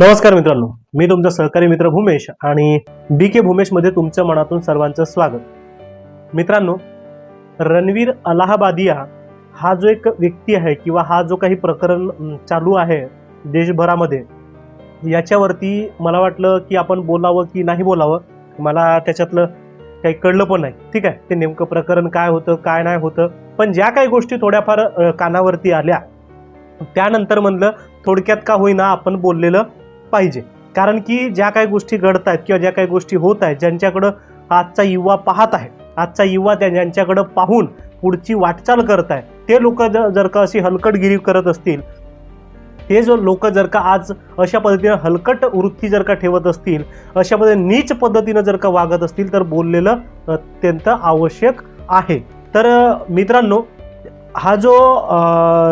नमस्कार मित्रांनो मी तुमचा सहकारी मित्र भूमेश आणि बी के भूमेशमध्ये तुमच्या मनातून सर्वांचं स्वागत. मित्रांनो रणवीर अलाहाबादिया हा जो एक व्यक्ती आहे किंवा हा जो काही प्रकरण चालू आहे देशभरामध्ये याच्यावरती मला वाटलं की आपण बोलावं की नाही बोलावं मला त्याच्यातलं काही कळलं पण नाही. ठीक आहे ते नेमकं प्रकरण काय होतं काय नाही होतं पण ज्या काही गोष्टी थोड्याफार कानावरती आल्या त्यानंतर म्हणलं थोडक्यात का होईना आपण बोललेलं पाहिजे. कारण की ज्या काही गोष्टी घडत आहेत किंवा ज्या काही गोष्टी होत आहेत ज्यांच्याकडं आजचा युवा पाहत आहे आजचा युवा त्या ज्यांच्याकडं पाहून पुढची वाटचाल करत आहे ते लोक जर का अशी हलकटगिरी करत असतील ते जो लोक जर का आज अशा पद्धतीनं हलकट वृत्ती जर का ठेवत असतील अशा पद्धतीने नीच पद्धतीनं जर का वागत असतील तर बोललेलं अत्यंत आवश्यक आहे. तर मित्रांनो हा जो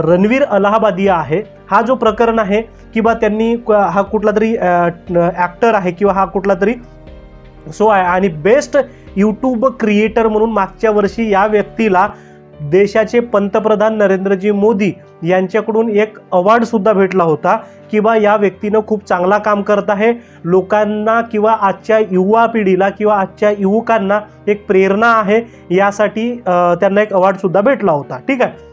रणवीर अलाहाबादिया आहे हा जो प्रकरण आहे किंवा त्यांनी क- हा कुठला तरी ॲक्टर आहे किंवा हा कुठला तरी सो आहे आणि बेस्ट यूट्यूब क्रिएटर म्हणून मागच्या वर्षी या व्यक्तीला देशाचे पंतप्रधान नरेंद्रजी मोदी यांच्याकडून एक अवॉर्ड सुद्धा भेटला होता किंवा या व्यक्तीनं खूप चांगला काम करत आहे. लोकांना किंवा आजच्या युवा पिढीला किंवा आजच्या युवकांना एक प्रेरणा आहे. यासाठी त्यांना एक अवॉर्ड सुद्धा भेटला होता. ठीक आहे?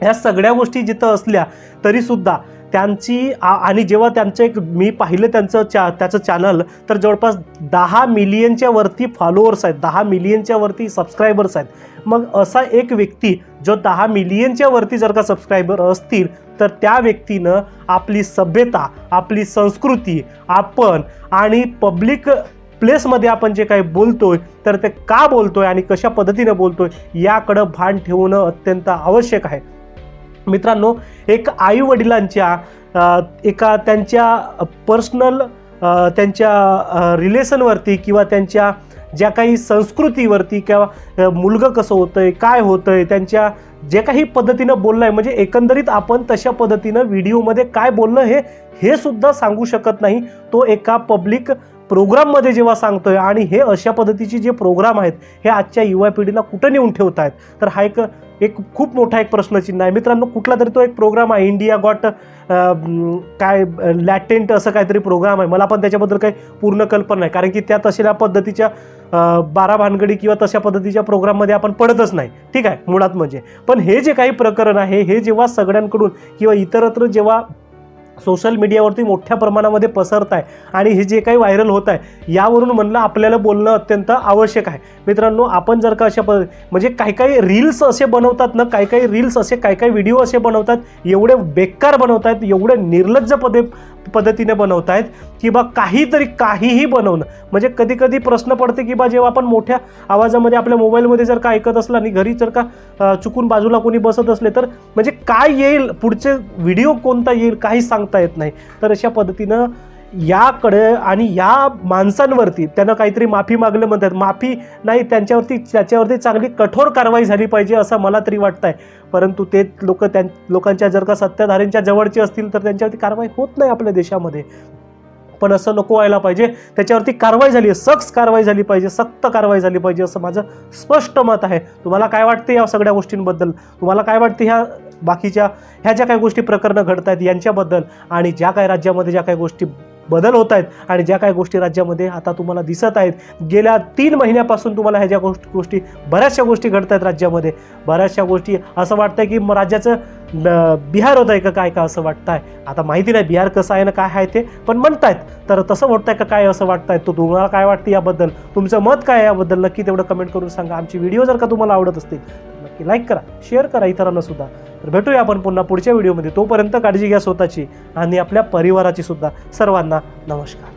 ह्या सगळ्या गोष्टी जिथं असल्या तरीसुद्धा त्यांची आणि जेव्हा त्यांचं एक मी पाहिलं त्यांचं चा त्याचं चॅनल तर जवळपास दहा मिलियनच्या वरती फॉलोअर्स आहेत. दहा मिलियनच्या वरती सबस्क्रायबर्स आहेत. मग असा एक व्यक्ती जो दहा मिलियनच्या वरती जर का सबस्क्रायबर असतील तर त्या व्यक्तीनं आपली सभ्यता आपली संस्कृती आपण आणि पब्लिक प्लेसमध्ये आपण जे काही बोलतोय तर ते का बोलतोय आणि कशा पद्धतीनं बोलतोय याकडं भान ठेवणं अत्यंत आवश्यक आहे. मित्रांनो एक आई वडिलांच्या एका त्यांच्या पर्सनल त्यांच्या रिलेशनवरती किंवा त्यांच्या ज्या काही संस्कृतीवरती किंवा मुलगं कसं होतं आहे काय होतं आहे त्यांच्या जे काही पद्धतीनं बोललं आहे म्हणजे एकंदरीत आपण तशा पद्धतीनं व्हिडिओमध्ये काय बोललं हे हे सुद्धा सांगू शकत नाही. तो एका पब्लिक प्रोग्राममध्ये जेव्हा सांगतोय आणि हे अशा पद्धतीचे जे प्रोग्राम आहेत हे आजच्या युवा पिढीला कुठं नेऊन ठेवत आहेत तर हा एक एक खूप मोठा एक प्रश्नचिन्ह आहे. मित्रांनो कुठला तरी तो एक प्रोग्राम आहे. इंडिया गॉट काय लॅटेंट असं काहीतरी प्रोग्राम आहे. मला पण त्याच्याबद्दल काही पूर्ण कल्पना नाही. कारण की त्या तशा पद्धतीच्या बारा भानगडी किंवा तशा पद्धतीच्या प्रोग्राममध्ये आपण पडतच नाही. ठीक आहे मुळात म्हणजे. पण हे जे काही प्रकरण आहे हे जेव्हा सगळ्यांकडून किंवा इतरत्र जेव्हा सोशल मीडियावरती मोठ्या प्रमाणामध्ये पसरत आहे. आणि हे जे काही व्हायरल होत आहे यावरून म्हणलं आपल्याला बोलणं अत्यंत आवश्यक आहे. मित्रांनो आपण जर का अशा पद्धती म्हणजे काही काही रील्स असे बनवतात ना काही काही रील्स असे काही काही व्हिडिओ असे बनवतात एवढे बेकार बनवत आहेत एवढे निर्लज्ज पदे पद्धतीने बनवत आहेत की बा काहीतरी काहीही बनवणं. म्हणजे कधी कधी प्रश्न पडते की बा जेव्हा आपण मोठ्या आवाजामध्ये आपल्या मोबाईलमध्ये जर का ऐकत असला आणि घरी जर का चुकून बाजूला कोणी बसत असले तर म्हणजे काय येईल? पुढचे व्हिडिओ कोणता येईल? काही सांगता येत नाही. तर अशा पद्धतीनं याकडे आणि या माणसांवरती त्यांना काहीतरी माफी मागलं म्हणतात. माफी नाही त्यांच्यावरती त्याच्यावरती चांगली कठोर कारवाई झाली पाहिजे असं मला तरी वाटतं आहे परंतु ते लोक त्या लोकांच्या जर का सत्ताधाऱ्यांच्या जवळचे असतील तर त्यांच्यावरती कारवाई होत नाही आपल्या देशामध्ये. पण असं नको व्हायला पाहिजे. त्याच्यावरती कारवाई झाली आहे सक्स कारवाई झाली पाहिजे सक्त कारवाई झाली पाहिजे असं माझं स्पष्ट मत आहे. तुम्हाला काय वाटते या सगळ्या गोष्टींबद्दल? तुम्हाला काय वाटते ह्या बाकीच्या ह्या ज्या काही गोष्टी प्रकरणं घडत आहेत यांच्याबद्दल? आणि ज्या काही राज्यामध्ये ज्या काही गोष्टी बदल होत आहेत आणि ज्या काही गोष्टी राज्यामध्ये आता तुम्हाला दिसत आहेत गेल्या तीन महिन्यापासून तुम्हाला ह्या ज्या गोष्टी गोष्टी बऱ्याचशा गोष्टी घडत आहेत राज्यामध्ये. बऱ्याचशा गोष्टी असं वाटतंय की राज्याचं न- बिहार होत आहे का काय का असं वाटतंय? आता माहिती नाही बिहार कसं आहे ना काय आहे ते पण म्हणतायत. तर तसं वाटतंय का काय असं वाटत आहे तो तुम्हाला काय वाटतं याबद्दल? तुमचं मत काय याबद्दल? नक्की तेवढं कमेंट करून सांगा. आमची व्हिडिओ जर का तुम्हाला आवडत असतील नक्की लाईक करा शेअर करा इतरांना सुद्धा. तर भेटूया आपण पुन्हा पुढच्या व्हिडिओमध्ये. तोपर्यंत काळजी घ्या स्वतःची आणि आपल्या परिवाराची सुद्धा. सर्वांना नमस्कार.